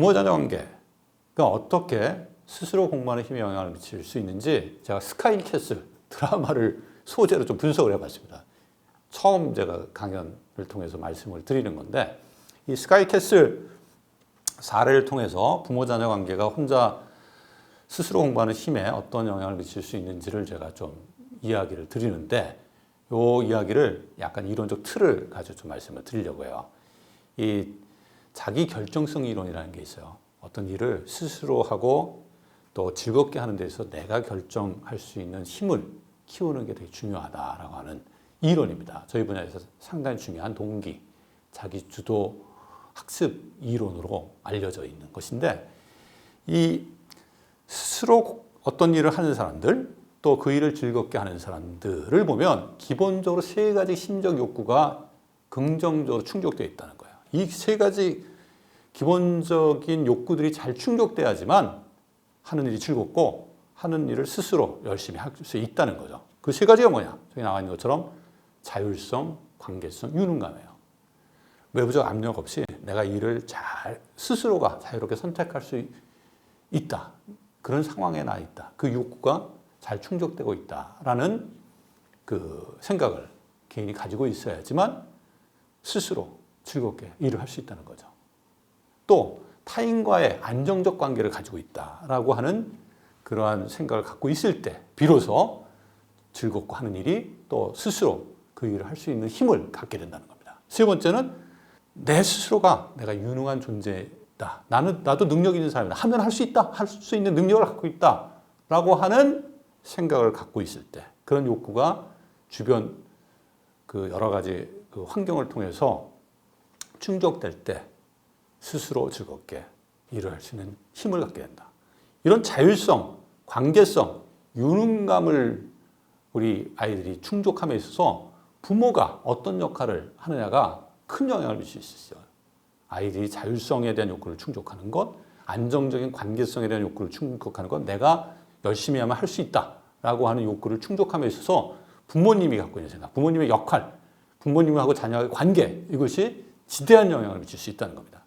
부모 자녀 관계가 어떻게 스스로 공부하는 힘에 영향을 미칠 수 있는지 제가 스카이 캐슬 드라마를 소재로 좀 분석을 해봤습니다. 처음 제가 강연을 통해서 말씀을 드리는 건데 이 스카이 캐슬 사례를 통해서 부모 자녀 관계가 혼자 스스로 공부하는 힘에 어떤 영향을 미칠 수 있는지를 제가 좀 이야기를 드리는데 이 이야기를 약간 이론적 틀을 가지고 좀 말씀을 드리려고 해요. 이 자기 결정성 이론이라는 게 있어요. 어떤 일을 스스로 하고 또 즐겁게 하는 데서 내가 결정할 수 있는 힘을 키우는 게 되게 중요하다라고 하는 이론입니다. 저희 분야에서 상당히 중요한 동기, 자기 주도 학습 이론으로 알려져 있는 것인데 이 스스로 어떤 일을 하는 사람들 또 그 일을 즐겁게 하는 사람들을 보면 기본적으로 세 가지 심적 욕구가 긍정적으로 충족되어 있다는 거예요. 이 세 가지 기본적인 욕구들이 잘 충족돼야지만 하는 일이 즐겁고 하는 일을 스스로 열심히 할 수 있다는 거죠. 그 세 가지가 뭐냐? 저기 나와 있는 것처럼 자율성, 관계성, 유능감이에요. 외부적 압력 없이 내가 일을 잘 스스로가 자유롭게 선택할 수 있다. 그런 상황에 나 있다. 그 욕구가 잘 충족되고 있다라는 그 생각을 개인이 가지고 있어야지만 스스로 즐겁게 일을 할 수 있다는 거죠. 또 타인과의 안정적 관계를 가지고 있다라고 하는 그러한 생각을 갖고 있을 때 비로소 즐겁고 하는 일이 또 스스로 그 일을 할 수 있는 힘을 갖게 된다는 겁니다. 세 번째는 내 스스로가 내가 유능한 존재다. 나는 나도 능력 있는 사람이다. 하면 할 수 있다. 할 수 있는 능력을 갖고 있다라고 하는 생각을 갖고 있을 때 그런 욕구가 주변 그 여러 가지 그 환경을 통해서 충족될 때 스스로 즐겁게 일을 할 수 있는 힘을 갖게 된다. 이런 자율성, 관계성, 유능감을 우리 아이들이 충족함에 있어서 부모가 어떤 역할을 하느냐가 큰 영향을 미칠 수 있어요. 아이들이 자율성에 대한 욕구를 충족하는 것, 안정적인 관계성에 대한 욕구를 충족하는 것, 내가 열심히 하면 할 수 있다라고 하는 욕구를 충족함에 있어서 부모님이 갖고 있는 생각, 부모님의 역할, 부모님하고 자녀의 관계 이것이 지대한 영향을 미칠 수 있다는 겁니다.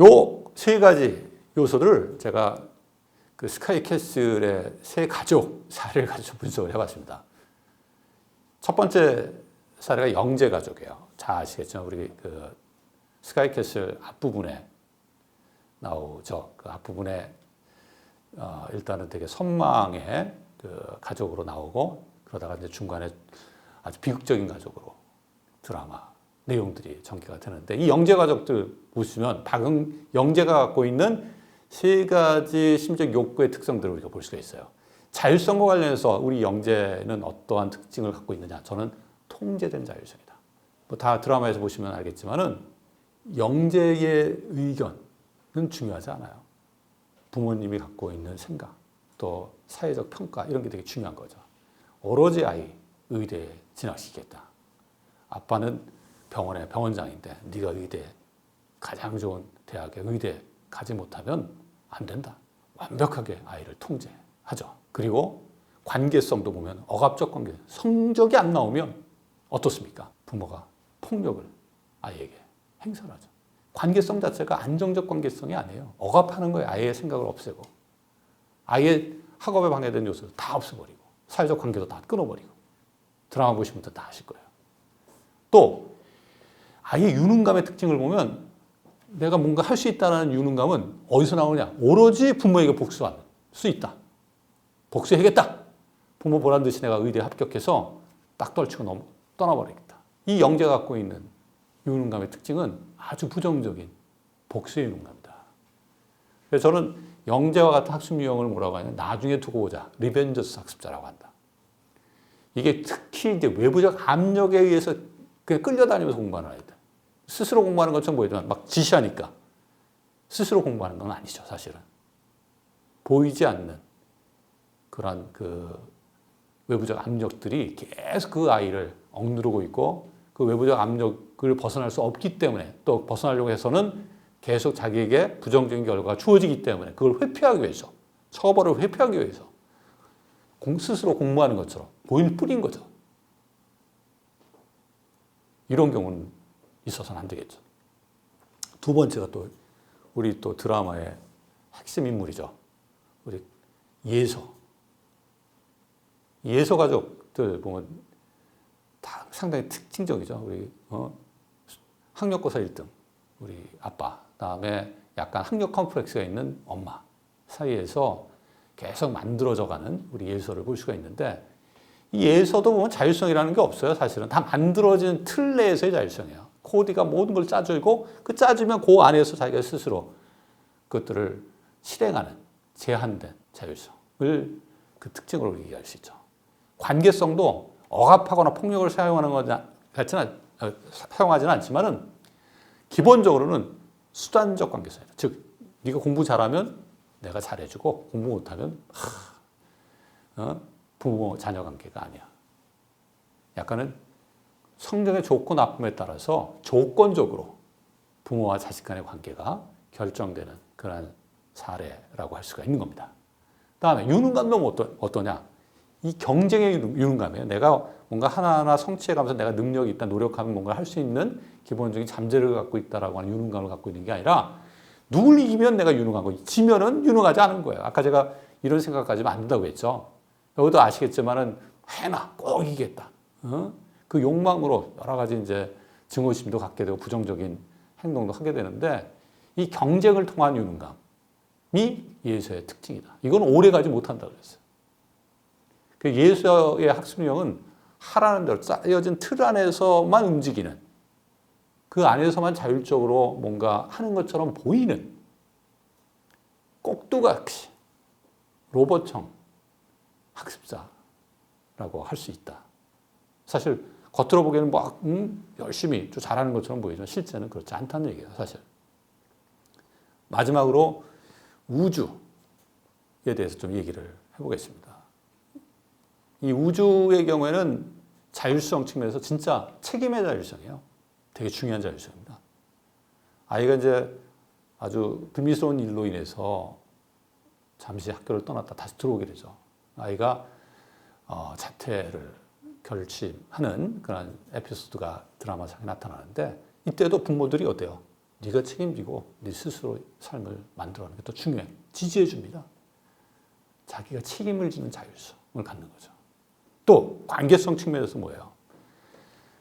요 세 가지 요소를 제가 그 스카이 캐슬의 세 가족 사례를 가지고 분석을 해봤습니다. 첫 번째 사례가 영재 가족이에요. 잘 아시겠죠? 우리 그 스카이 캐슬 앞부분에 나오죠. 그 앞부분에 어 일단은 되게 선망의 그 가족으로 나오고 그러다가 이제 중간에 아주 비극적인 가족으로 드라마 내용들이 전개가 되는데 이 영재 가족들 보시면 박응 영재가 갖고 있는 세 가지 심적 욕구의 특성들을 우리가 볼 수가 있어요. 자율성과 관련해서 우리 영재는 어떠한 특징을 갖고 있느냐? 저는 통제된 자율성이다. 뭐 다 드라마에서 보시면 알겠지만은 영재의 의견은 중요하지 않아요. 부모님이 갖고 있는 생각, 또 사회적 평가 이런 게 되게 중요한 거죠. 오로지 아이 의대에 진학시키겠다. 아빠는 병원의 병원장인데 네가 의대 가장 좋은 대학의 의대 가지 못하면 안 된다. 완벽하게 아이를 통제하죠. 그리고 관계성도 보면 억압적 관계, 성적이 안 나오면 어떻습니까? 부모가 폭력을 아이에게 행사를 하죠. 관계성 자체가 안정적 관계성이 아니에요. 억압하는 거예요. 아이의 생각을 없애고. 아이의 학업에 방해되는 요소를 다 없애버리고. 사회적 관계도 다 끊어버리고. 드라마 보시면 다 아실 거예요. 또 아예 유능감의 특징을 보면 내가 뭔가 할 수 있다는 유능감은 어디서 나오냐? 오로지 부모에게 복수할 수 있다. 복수해야겠다. 부모 보란 듯이 내가 의대에 합격해서 딱 떨치고 넘, 떠나버리겠다. 이 영재가 갖고 있는 유능감의 특징은 아주 부정적인 복수의 유능감이다. 그래서 저는 영재와 같은 학습 유형을 뭐라고 하냐면 나중에 두고 보자. 리벤저스 학습자라고 한다. 이게 특히 이제 외부적 압력에 의해서 그냥 끌려다니면서 공부하는 아이들. 스스로 공부하는 것처럼 보이지만 막 지시하니까 스스로 공부하는 건 아니죠, 사실은. 보이지 않는 그런 그 외부적 압력들이 계속 그 아이를 억누르고 있고 그 외부적 압력을 벗어날 수 없기 때문에 또 벗어나려고 해서는 계속 자기에게 부정적인 결과가 주어지기 때문에 그걸 회피하기 위해서 처벌을 회피하기 위해서 스스로 공부하는 것처럼 보일 뿐인 거죠. 이런 경우는 있어서는 안 되겠죠. 두 번째가 또 우리 또 드라마의 핵심 인물이죠. 우리 예서. 예서 가족들 보면 다 상당히 특징적이죠. 우리 어? 학력고사 1등 우리 아빠 그다음에 약간 학력 컴플렉스가 있는 엄마 사이에서 계속 만들어져가는 우리 예서를 볼 수가 있는데 이 예서도 보면 자율성이라는 게 없어요. 사실은 다 만들어진 틀 내에서의 자율성이에요. 코디가 모든 걸 짜주고 그 짜주면 그 안에서 자기가 스스로 그것들을 실행하는 제한된 자율성을 그 특징으로 얘기할 수 있죠. 관계성도 억압하거나 폭력을 사용하는 것 같지는 어, 사용하지는 않지만은 기본적으로는 수단적 관계성이다. 즉 네가 공부 잘하면 내가 잘해주고 공부 못하면 하, 어? 부모 자녀 관계가 아니야. 약간은 성적의 좋고 나쁨에 따라서 조건적으로 부모와 자식 간의 관계가 결정되는 그런 사례라고 할 수가 있는 겁니다. 다음에 유능감도 어떠, 어떠냐? 이 경쟁의 유능감이에요. 내가 뭔가 하나하나 성취해가면서 내가 능력이 있다, 노력하면 뭔가 할 수 있는 기본적인 잠재력을 갖고 있다라고 하는 유능감을 갖고 있는 게 아니라 누굴 이기면 내가 유능한 거, 지면은 유능하지 않은 거예요. 아까 제가 이런 생각까지 안 된다고 했죠. 여기도 아시겠지만은 해나 꼭 이기겠다. 어? 그 욕망으로 여러 가지 이제 증오심도 갖게 되고 부정적인 행동도 하게 되는데 이 경쟁을 통한 유능감이 예수의 특징이다. 이건 오래 가지 못한다 그랬어요. 그 예수의 학습 유형은 하라는 대로 짜여진 틀 안에서만 움직이는 그 안에서만 자율적으로 뭔가 하는 것처럼 보이는 꼭두각시 로봇형 학습자라고 할 수 있다. 사실 겉으로 보기에는 막 음, 열심히 좀 잘하는 것처럼 보이지만 실제는 그렇지 않다는 얘기예요. 사실. 마지막으로 우주에 대해서 좀 얘기를 해보겠습니다. 이 우주의 경우에는 자율성 측면에서 진짜 책임의 자율성이에요. 되게 중요한 자율성입니다. 아이가 이제 아주 불미스러운 일로 인해서 잠시 학교를 떠났다 다시 들어오게 되죠. 아이가 어, 자퇴를 결심하는 그런 에피소드가 드라마상에 나타나는데 이때도 부모들이 어때요? 네가 책임지고 네 스스로 삶을 만들어가는 게 더 중요해. 지지해 줍니다. 자기가 책임을 지는 자율성을 갖는 거죠. 또 관계성 측면에서 뭐예요?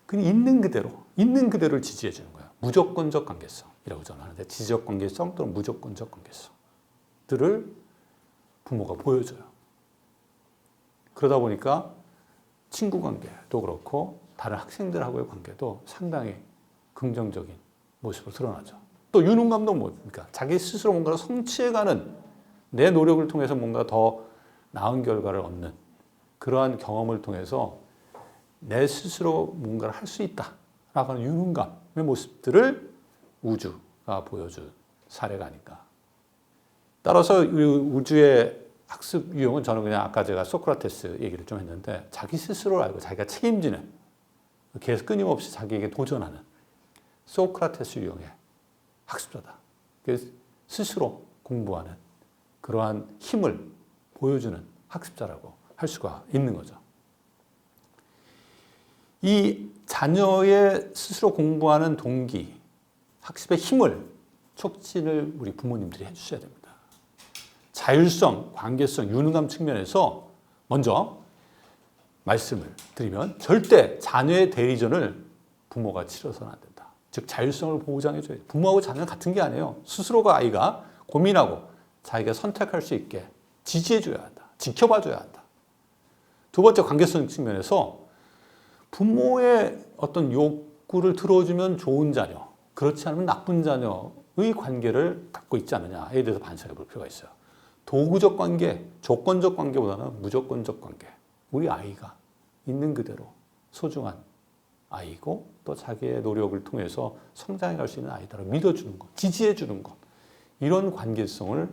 그냥 있는 그대로, 있는 그대로를 지지해 주는 거예요. 무조건적 관계성이라고 저는 하는데 지적 관계성 또는 무조건적 관계성들을 부모가 보여줘요. 그러다 보니까 친구 관계도 그렇고 다른 학생들하고의 관계도 상당히 긍정적인 모습으로 드러나죠. 또 유능감도 뭡니까? 자기 스스로 뭔가를 성취해가는 내 노력을 통해서 뭔가 더 나은 결과를 얻는 그러한 경험을 통해서 내 스스로 뭔가를 할 수 있다라고 하는 유능감의 모습들을 우주가 보여준 사례가 아닌가. 따라서 우주의 학습 유형은 저는 그냥 아까 제가 소크라테스 얘기를 좀 했는데 자기 스스로를 알고 자기가 책임지는 계속 끊임없이 자기에게 도전하는 소크라테스 유형의 학습자다. 스스로 공부하는 그러한 힘을 보여주는 학습자라고 할 수가 있는 거죠. 이 자녀의 스스로 공부하는 동기, 학습의 힘을 촉진을 우리 부모님들이 해주셔야 됩니다. 자율성, 관계성, 유능감 측면에서 먼저 말씀을 드리면 절대 자녀의 대리전을 부모가 치러서는 안 된다. 즉 자율성을 보장해줘야 돼. 부모하고 자녀는 같은 게 아니에요. 스스로가 아이가 고민하고 자기가 선택할 수 있게 지지해줘야 한다. 지켜봐줘야 한다. 두 번째 관계성 측면에서 부모의 어떤 욕구를 들어주면 좋은 자녀, 그렇지 않으면 나쁜 자녀의 관계를 갖고 있지 않느냐에 대해서 반성해 볼 필요가 있어요. 도구적 관계, 조건적 관계보다는 무조건적 관계. 우리 아이가 있는 그대로 소중한 아이고 또 자기의 노력을 통해서 성장해 갈 수 있는 아이다를 믿어주는 것, 지지해 주는 것. 이런 관계성을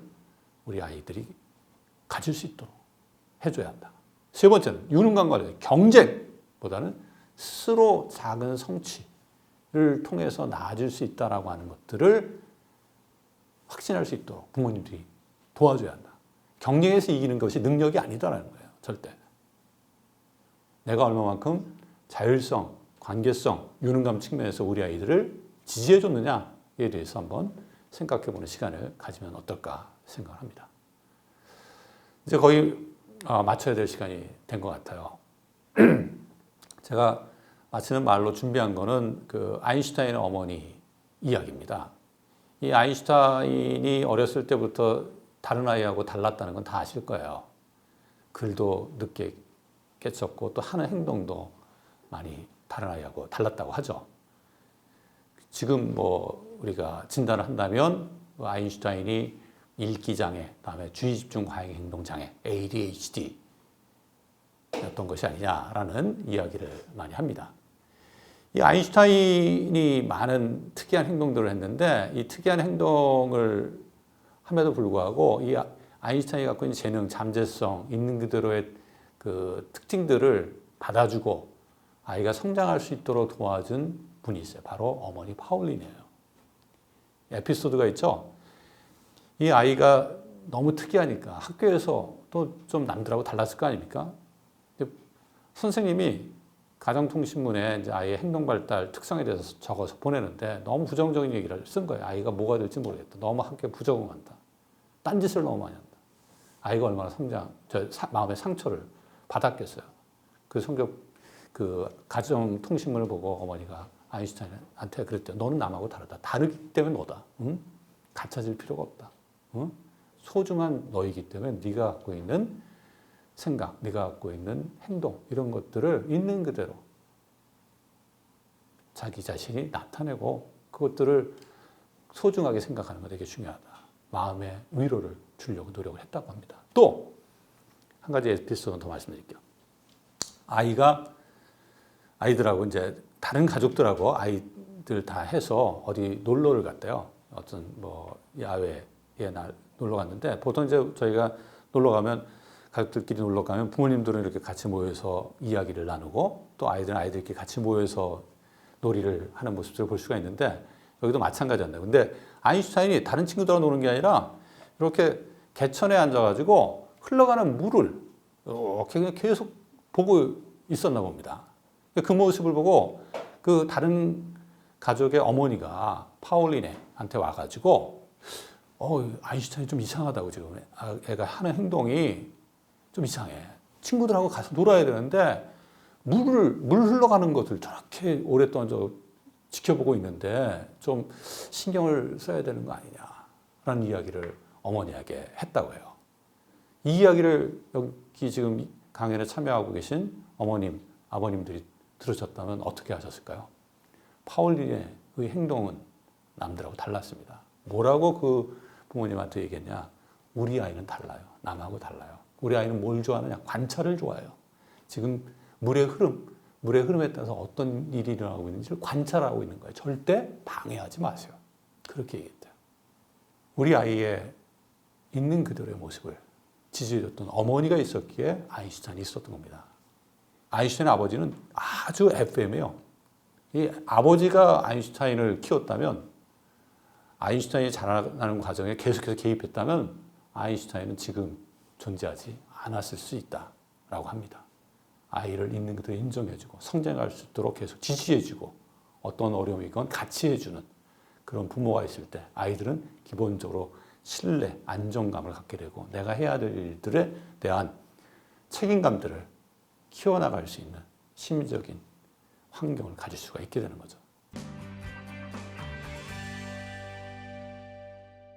우리 아이들이 가질 수 있도록 해줘야 한다. 세 번째는 유능감 관련 경쟁보다는 스스로 작은 성취를 통해서 나아질 수 있다라고 하는 것들을 확신할 수 있도록 부모님들이 도와줘야 한다. 경쟁에서 이기는 것이 능력이 아니다라는 거예요. 절대. 내가 얼마만큼 자율성, 관계성, 유능감 측면에서 우리 아이들을 지지해 줬느냐에 대해서 한번 생각해 보는 시간을 가지면 어떨까 생각합니다. 이제 거의 아, 맞춰야 될 시간이 된 것 같아요. 제가 마치는 말로 준비한 거는 그 아인슈타인의 어머니 이야기입니다. 이 아인슈타인이 어렸을 때부터 다른 아이하고 달랐다는 건 다 아실 거예요. 글도 늦게 깨쳤고 또 하는 행동도 많이 다른 아이하고 달랐다고 하죠. 지금 뭐 우리가 진단을 한다면 그 아인슈타인이 읽기 장애, 다음에 주의 집중 과잉 행동 장애 (ADHD) 였던 것이 아니냐라는 이야기를 많이 합니다. 이 아인슈타인이 많은 특이한 행동들을 했는데 이 특이한 행동을 함에도 불구하고 이 아인슈타인이 갖고 있는 재능, 잠재성, 있는 그대로의 그 특징들을 받아주고 아이가 성장할 수 있도록 도와준 분이 있어요. 바로 어머니 파울린이에요. 에피소드가 있죠. 이 아이가 너무 특이하니까 학교에서 또 좀 남들하고 달랐을 거 아닙니까? 선생님이 가정통신문에 이제 아이의 행동 발달 특성에 대해서 적어서 보내는데 너무 부정적인 얘기를 쓴 거예요. 아이가 뭐가 될지 모르겠다. 너무 학교에 부적응한다. 딴짓을 너무 많이 한다. 아이가 얼마나 성장, 저 사, 마음의 상처를 받았겠어요. 그 성격, 그 가정통신문을 보고 어머니가 아인슈타인한테 그랬대요. 너는 남하고 다르다. 다르기 때문에 너다. 응? 갖춰질 필요가 없다. 응? 소중한 너이기 때문에 네가 갖고 있는 생각, 네가 갖고 있는 행동 이런 것들을 있는 그대로 자기 자신이 나타내고 그것들을 소중하게 생각하는 거 되게 중요하다. 마음의 위로를 주려고 노력을 했다고 합니다. 또 한 가지 에피소드 더 말씀드릴게요. 아이가 아이들하고 이제 다른 가족들하고 아이들 다 해서 어디 놀러를 갔대요. 어떤 뭐 야외에 날 놀러 갔는데 보통 이제 저희가 놀러 가면 가족들끼리 놀러 가면 부모님들은 이렇게 같이 모여서 이야기를 나누고 또 아이들은 아이들끼리 같이 모여서 놀이를 하는 모습들을 볼 수가 있는데 여기도 마찬가지였네요. 근데 아인슈타인이 다른 친구들하고 노는 게 아니라 이렇게 개천에 앉아가지고 흘러가는 물을 이렇게 그냥 계속 보고 있었나 봅니다. 그 모습을 보고 그 다른 가족의 어머니가 파울리네한테 와가지고 어 아인슈타인이 좀 이상하다고 지금 아, 애가 하는 행동이 좀 이상해. 친구들하고 가서 놀아야 되는데 물을 물 흘러가는 것을 저렇게 오랫동안 저 지켜보고 있는데 좀 신경을 써야 되는 거 아니냐라는 이야기를 어머니에게 했다고 해요. 이 이야기를 여기 지금 강연에 참여하고 계신 어머님, 아버님들이 들으셨다면 어떻게 하셨을까요? 파울린의 그 행동은 남들하고 달랐습니다. 뭐라고 그 부모님한테 얘기했냐? 우리 아이는 달라요. 남하고 달라요. 우리 아이는 뭘 좋아하느냐? 관찰을 좋아해요. 지금 물의 흐름, 물의 흐름에 따라서 어떤 일이 일어나고 있는지를 관찰하고 있는 거예요. 절대 방해하지 마세요. 그렇게 얘기했대요. 우리 아이의 있는 그대로의 모습을 지지해줬던 어머니가 있었기에 아인슈타인이 있었던 겁니다. 아인슈타인 아버지는 아주 FM이에요. 이 아버지가 아인슈타인을 키웠다면 아인슈타인이 자라나는 과정에 계속해서 개입했다면 아인슈타인은 지금 존재하지 않았을 수 있다라고 합니다. 아이를 있는 그대로 인정해주고 성장할 수 있도록 계속 지지해주고 어떤 어려움이건 같이 해주는 그런 부모가 있을 때 아이들은 기본적으로 신뢰, 안정감을 갖게 되고 내가 해야 될 일들에 대한 책임감들을 키워나갈 수 있는 심리적인 환경을 가질 수가 있게 되는 거죠.